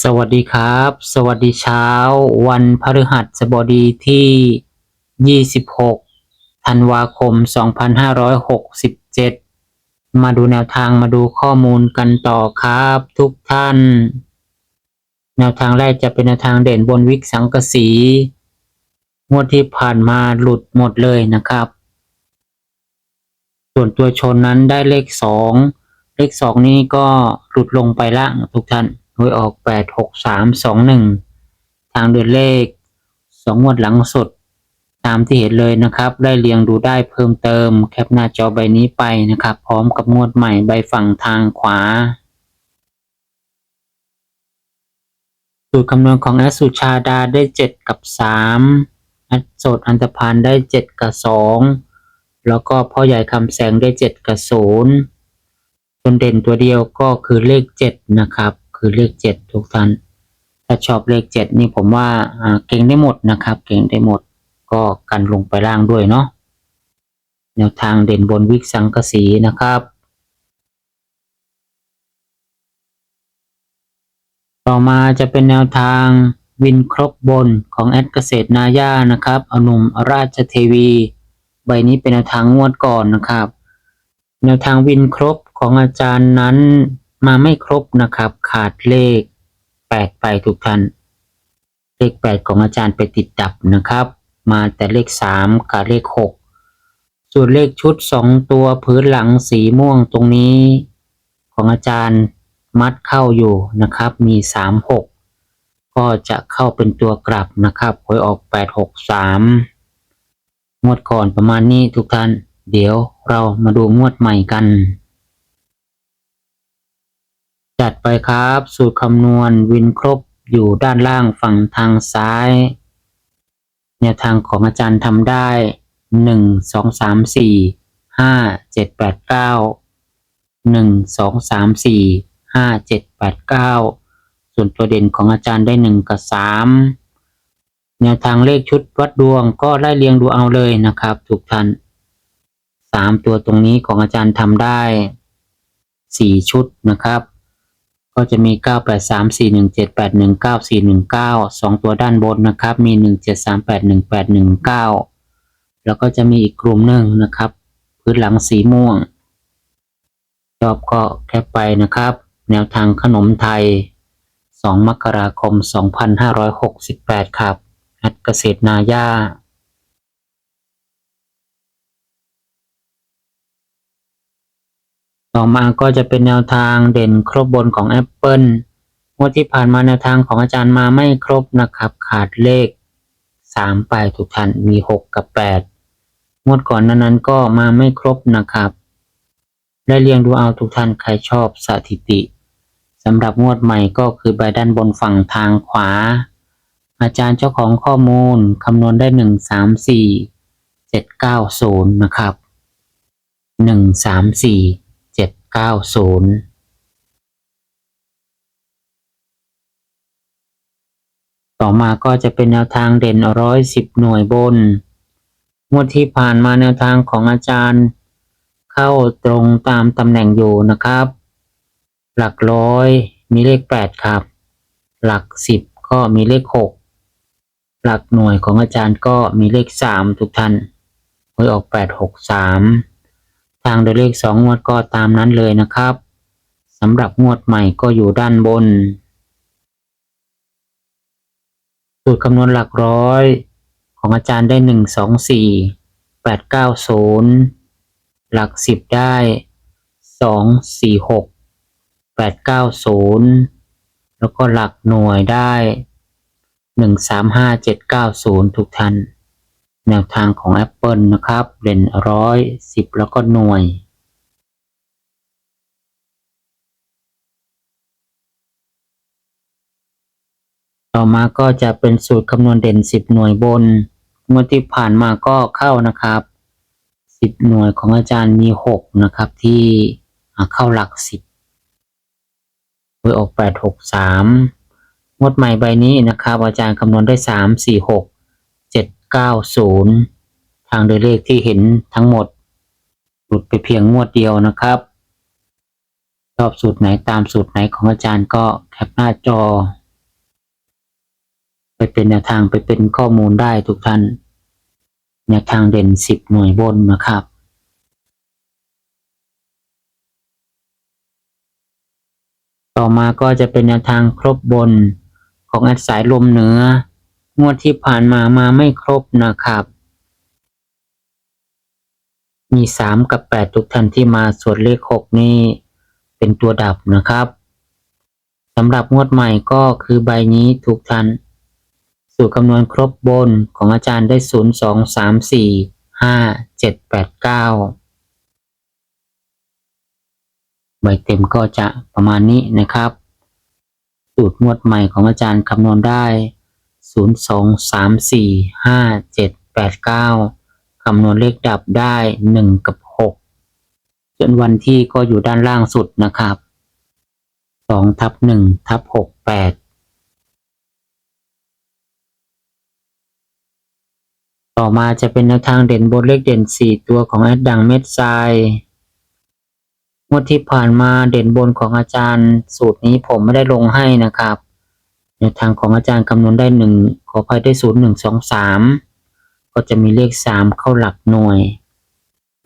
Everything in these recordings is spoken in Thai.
สวัสดีครับ สวัสดีเช้า วันพฤหัสบดีที่ 26 ธันวาคม 2567 มาดูแนวทางมาดูข้อมูลกันต่อครับทุกท่าน แนวทางแรกจะเป็นแนวทางเด่นบนวิกสังกสี งวดที่ผ่านมาหลุดหมดเลยนะครับ ส่วนตัวชนนั้นได้เลขสองเลขสองนี้ก็หลุดลงไปล่างทุกท่าน หวยออกแปดหกสามสองหนึ่งทางเดินเลขสองงวดหลังสุด ตามที่เห็นเลยนะครับ ได้เรียงดูได้เพิ่มเติม แคปหน้าจอใบนี้ไปนะครับ พร้อมกับงวดใหม่ใบฝั่งทางขวาสูตรคำนวณของแอสุชาดาได้เจ็ดกับสามแอดสดอันตพานได้เจ็ดกับสองแล้วก็พ่อใหญ่คำแสงได้เจ็ดกับศูนย์ส่วนเด่นตัวเดียวก็คือเลขเจ็ดนะครับ คือเลขเจ็ดทุกท่าน ถ้าชอบเลขเจ็ดนี่ผมว่าเก่งได้หมดนะครับ เก่งได้หมดก็กันลงไปล่างด้วยเนาะแนวทางเด่นบนวิกสังกสีนะครับ ต่อมาจะเป็นแนวทางวินครบบนของแอดเกษตรนาย่านะครับอานุมราชเทวี ใบนี้เป็นแนวทางงวดก่อนนะครับ แนวทางวินครบของอาจารย์นั้น มาไม่ครบนะครับ ขาดเลขแปดไปทุกท่าน เลขแปดของอาจารย์ไปติดดับนะครับ มาแต่เลขสามกับเลขหกส่วนเลขชุดสองตัวพื้นหลังสีม่วงตรงนี้ ของอาจารย์มัดเข้าอยู่นะครับ มีสามหกก็จะเข้าเป็นตัวกลับนะครับหวยออกแปดหกสามงวดก่อนประมาณนี้ทุกท่าน เดี๋ยวเรามาดูงวดใหม่กัน จัดไปครับ สูตรคำนวณวินครบอยู่ด้านล่างฝั่งทางซ้าย แนวทางของอาจารย์ทำได้หนึ่งสองสามสี่ห้าเจ็ดแปดเก้าหนึ่งสองสามสี่ห้าเจ็ดแปดเก้าส่วนตัวเด่นของอาจารย์ได้หนึ่งกับสามแนวทางเลขชุดวัดดวงก็ไล่เรียงดูเอาเลยนะครับทุกท่านสามตัวตรงนี้ของอาจารย์ทำได้สี่ชุดนะครับ ก็จะมี 9 8 3 4 1 7 8 1 9 4 1 9 2ตัวด้านบนนะครับ มี 1 7 3 8 1 8 1 9 แล้วก็จะมีอีกกลุ่มหนึ่งนะครับ พื้นหลังสีม่วงชอบก็แคปไปนะครับ แนวทางขนมไทย 2 มกราคม 2568 ครับแอดเกษตรนาย่า ต่อมาก็จะเป็นแนวทางเด่นครบบนของ Apple งวดที่ผ่านมาแนวทางของอาจารย์มาไม่ครบนะครับ ขาดเลข3ไปทุกท่านมี 6 กับ 8 งวดก่อนนั้นนั้นก็มาไม่ครบนะครับ ได้เรียงดูเอาทุกท่านใครชอบสถิติสำหรับงวดใหม่ก็คือใบด้านบนฝั่งทางขวา อาจารย์เจ้าของข้อมูลคำนวณได้ 1 3 4 7 9 0 นะครับ 1 3 4 9 0ต่อมาก็จะเป็นแนวทางเด่นร้อยสิบหน่วยบน งวดที่ผ่านมาแนวทางของอาจารย์ เข้าตรงตามตำแหน่งอยู่นะครับ หลักร้อยมีเลขแปดครับ หลักสิบก็มีเลขหกหลักหน่วยของอาจารย์ก็มีเลขสามทุกท่านหวยออกแปดหกสาม ทางโดยเลขสองงวดก็ตามนั้นเลยนะครับสำหรับงวดใหม่ก็อยู่ด้านบน สูตรคำนวณหลักร้อย ของอาจารย์ได้หนึ่งสองสี่แปดเก้าศูนย์หลักสิบได้สองสี่หกแปดเก้าศูนย์แล้วก็หลักหน่วยได้หนึ่งสามห้าเจ็ดเก้าศูนย์ทุกท่าน แนวทางของ Apple นะครับเด่นร้อยสิบแล้วก็หน่วย ต่อมาก็จะเป็นสูตรคำนวณเด่น 10 หน่วยบนงวดที่ผ่านมาก็เข้านะครับ 10 หน่วยของอาจารย์มี 6 นะครับที่เข้าหลัก 10โดยออก 8 6 3งวดใหม่ใบนี้นะครับ อาจารย์คำนวณได้ 3 4 6 9 0 ทางโดยเลขที่เห็นทั้งหมด หลุดไปเพียงงวดเดียวนะครับ ชอบสูตรไหนตามสูตรไหนของอาจารย์ก็แคปหน้าจอ ไปเป็นแนวทางไปเป็นข้อมูลได้ทุกท่าน แนวทางเด่นสิบหน่วยบนนะครับต่อมาก็จะเป็นแนวทางครบบนของอัดสายลมเหนือ งวดที่ผ่านมามาไม่ครบนะครับ มีสามกับแปดทุกท่านที่มาส่วนเลขหกนี่เป็นตัวดับนะครับสำหรับงวดใหม่ก็คือใบนี้ทุกท่านสูตรคำนวณครบบนของอาจารย์ได้ศูนย์สองสามสี่ห้าเจ็ดแปดเก้าใบเต็มก็จะประมาณนี้นะครับ สูตรงวดใหม่ของอาจารย์คำนวณได้ ศูนย์สองสามสี่ห้าเจ็ดแปดเก้าคำนวณเลขดับได้หนึ่งกับหกจนวันที่ก็อยู่ด้านล่างสุดนะครับสองทับหนึ่งทับหกแปดต่อมาจะเป็นแนวทางเด่นบนเลขเด่น 4 ตัวของแอดดังเม็ดทรายงวดที่ผ่านมาเด่นบนของอาจารย์ สูตรนี้ผมไม่ได้ลงให้นะครับ แนทางของอาจารย์คำนวณได้หนึ่งขออภัยได้ศูนย์หนึ่งสองสามก็จะมีเลขสามเข้าหลักหน่วย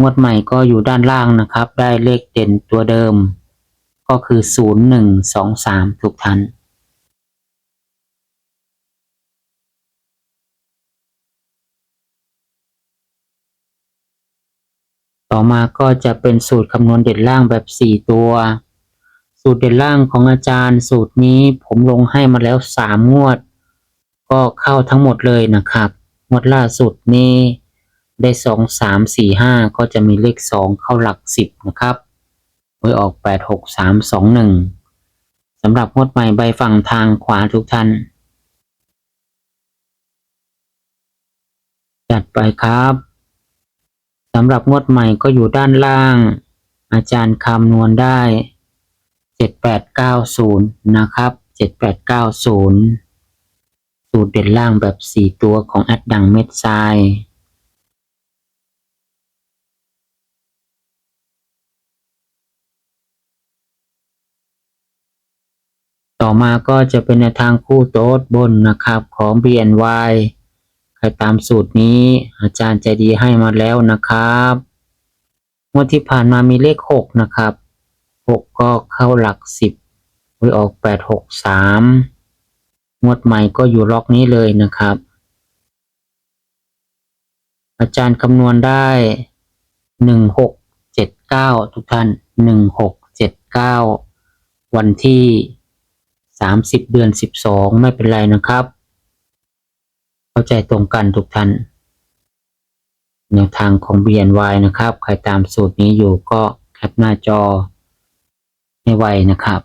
งวดใหม่ก็อยู่ด้านล่างนะครับ ได้เลขเด่นตัวเดิม ก็คือศูนย์หนึ่งสองสามทุกท่านต่อมาก็จะเป็นสูตรคำนวณเด่นล่างแบบ 4 ตัว สูตรเด่นล่างของอาจารย์สูตรนี้ผมลงให้มาแล้ว3งวด ก็เข้าทั้งหมดเลยนะครับงวดล่าสุดนี้ได้2 3 4 5ก็จะมีเลข2เข้าหลัก10นะครับโดยออก8 6 3 2 1สำหรับงวดใหม่ใบฝั่งทางขวาทุกท่านจัดไปครับสำหรับงวดใหม่ก็อยู่ด้านล่าง อาจารย์คำนวณได้ 7890 นะครับ 7890 สูตรเด่นล่างแบบ 4 ตัวของแอดดังเม็ดทรายต่อมาก็จะเป็นแนทางคู่โต๊ดบนนะครับของ BNY ใครตามสูตรนี้อาจารย์ใจดีให้มาแล้วนะครับงวดที่ผ่านมามีเลขหกนะครับ หกก็เข้าหลักสิบไว้ออกแปดหกสามงวดใหม่ก็อยู่ล็อกนี้เลยนะครับ อาจารย์คำนวณได้หนึ่งหกเจ็ดเก้าทุกท่านหนึ่งหกเจ็ดเก้าวันที่สามสิบเดือนสิบสองไม่เป็นไรนะครับ เข้าใจตรงกันทุกท่านแนวทางของ BNY นะครับ ใครตามสูตรนี้อยู่ก็แคปหน้าจอ ให้ไวนะครับ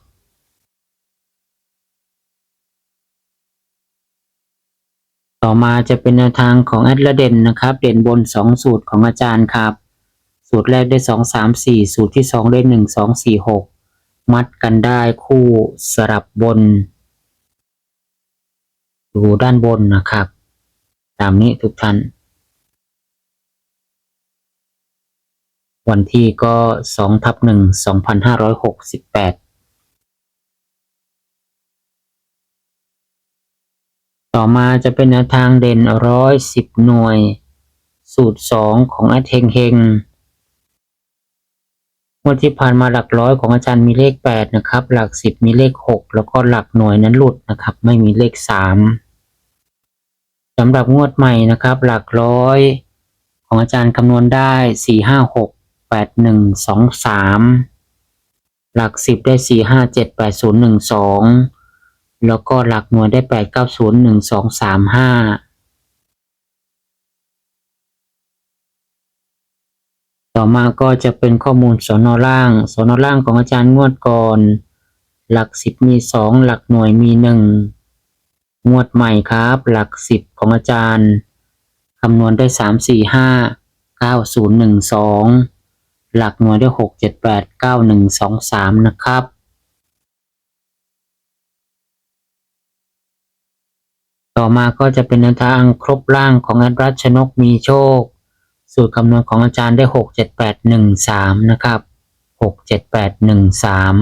ต่อมาจะเป็นแนวทางของแอดละเด่นนะครับ เด่นบน 2 สูตรของอาจารย์ครับ สูตรแรกได้ 2 3 4 สูตรที่ 2 ได้ 1 2 4 6 มัดกันได้คู่สลับบนอยู่ด้านบนนะครับ ตามนี้ทุกท่าน วันที่ก็2ทับ1 2568ต่อมาจะเป็นแนวทางเด่นร้อยสิบหน่วย สูตรสองของอาเฮงเฮงงวดที่ผ่านมาหลักร้อยของอาจารย์มีเลขแปดนะครับ หลักสิบมีเลขหกแล้วก็หลักหน่วยนั้นหลุดนะครับ ไม่มีเลขสามสำหรับงวดใหม่นะครับ หลักร้อยของอาจารย์คำนวณได้สี่ห้าหก แปดหนึ่งสองสามหลักสิบได้สี่ห้าเจ็ดแปดศูนย์หนึ่งสองแล้วก็หลักหน่วยได้แปดเก้าศูนย์หนึ่งสองสามห้าต่อมาก็จะเป็นข้อมูลสนล่างสนล่างของอาจารย์งวดก่อน หลักสิบมีสองหลักหน่วยมีหนึ่งงวดใหม่ครับ หลักสิบของอาจารย์คำนวณได้สามสี่ห้าเก้าศูนย์หนึ่งสอง หลักหน่วยได้หกเจ็ดแปดเก้าหนึ่งสองสามนะครับต่อมาก็จะเป็นแนวทางครบร่างของแอดรัชนกมีโชค สูตรคำนวณของอาจารย์ได้หกเจ็ดแปดหนึ่งสามนะครับหกเจ็ดแปดหนึ่งสาม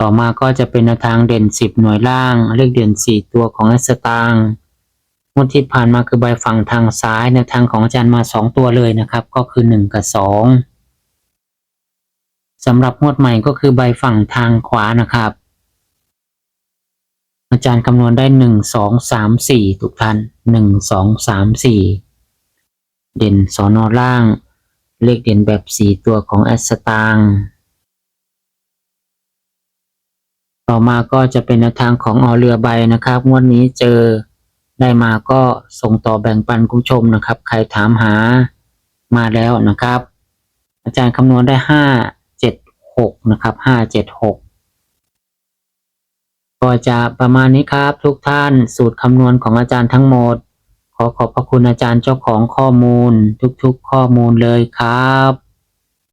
ต่อมาก็จะเป็นแนวทางเด่นสิบหน่วยล่าง เลขเด่นสี่ตัวของแอดสตางค์ งวดที่ผ่านมาคือใบฝั่งทางซ้ายแนวทางของอาจารย์มาสองตัวเลยนะครับ ก็คือหนึ่งกับสองสำหรับงวดใหม่ก็คือใบฝั่งทางขวานะครับ อาจารย์คำนวณได้หนึ่งสองสามสี่ทุกท่านหนึ่งสองสามสี่เด่นสอนอล่าง เลขเด่นแบบสี่ตัวของแอสตางต่อมาก็จะเป็นแนวทางของออเรือใบนะครับ งวดนี้เจอ ได้มาก็ส่งต่อแบ่งปันคุณผู้ชมนะครับ ใครถามหามาแล้วนะครับ อาจารย์คำนวณได้ห้าเจ็ดหกนะครับห้าเจ็ดหกก็จะประมาณนี้ครับ ทุกท่านสูตรคำนวณของอาจารย์ทั้งหมด ขอขอบพระคุณอาจารย์เจ้าของข้อมูล ทุกๆข้อมูลเลยครับ